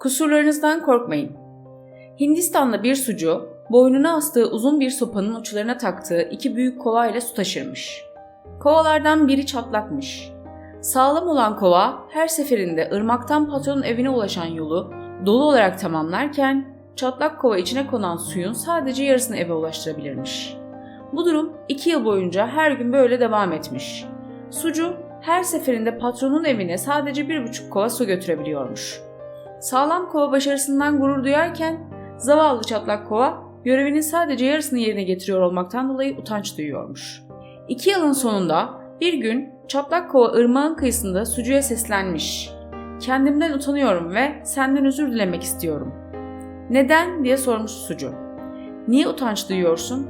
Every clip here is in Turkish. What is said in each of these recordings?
Kusurlarınızdan korkmayın. Hindistan'da bir sucu, boynuna astığı uzun bir sopanın uçlarına taktığı iki büyük kova ile su taşırmış. Kovalardan biri çatlakmış. Sağlam olan kova her seferinde ırmaktan patronun evine ulaşan yolu dolu olarak tamamlarken çatlak kova içine konan suyun sadece yarısını eve ulaştırabilirmiş. Bu durum iki yıl boyunca her gün böyle devam etmiş. Sucu her seferinde patronun evine sadece bir buçuk kova su götürebiliyormuş. Sağlam kova başarısından gurur duyarken zavallı çatlak kova görevinin sadece yarısını yerine getiriyor olmaktan dolayı utanç duyuyormuş. İki yılın sonunda bir gün çatlak kova ırmağın kıyısında sucuya seslenmiş. Kendimden utanıyorum ve senden özür dilemek istiyorum. Neden diye sormuş sucu. Niye utanç duyuyorsun?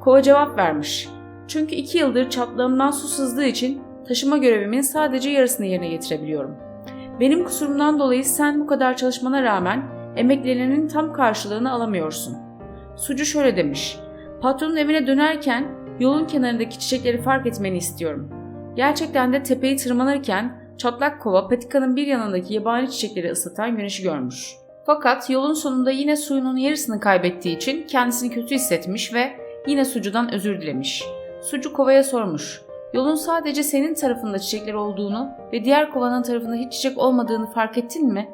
Kova cevap vermiş. Çünkü iki yıldır çatlağımdan su sızdığı için taşıma görevimin sadece yarısını yerine getirebiliyorum. Benim kusurumdan dolayı sen bu kadar çalışmana rağmen emeklerinin tam karşılığını alamıyorsun. Sucu şöyle demiş. Patronun evine dönerken yolun kenarındaki çiçekleri fark etmeni istiyorum. Gerçekten de tepeyi tırmanırken çatlak kova patikanın bir yanındaki yabani çiçekleri ıslatan güneşi görmüş. Fakat yolun sonunda yine suyunun yarısını kaybettiği için kendisini kötü hissetmiş ve yine sucudan özür dilemiş. Sucu kovaya sormuş. Yolun sadece senin tarafında çiçekler olduğunu ve diğer kovanın tarafında hiç çiçek olmadığını fark ettin mi?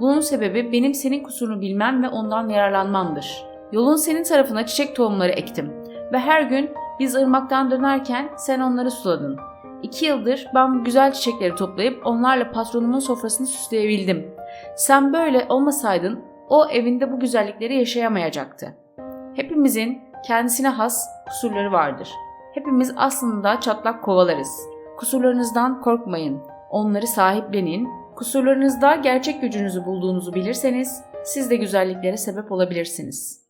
Bunun sebebi benim senin kusurunu bilmem ve ondan yararlanmamdır. Yolun senin tarafına çiçek tohumları ektim ve her gün biz ırmaktan dönerken sen onları suladın. İki yıldır ben bu güzel çiçekleri toplayıp onlarla patronumun sofrasını süsleyebildim. Sen böyle olmasaydın o evinde bu güzellikleri yaşayamayacaktı. Hepimizin kendisine has kusurları vardır. Hepimiz aslında çatlak kovalarız. Kusurlarınızdan korkmayın. Onları sahiplenin. Kusurlarınızda gerçek gücünüzü bulduğunuzu bilirseniz siz de güzelliklere sebep olabilirsiniz.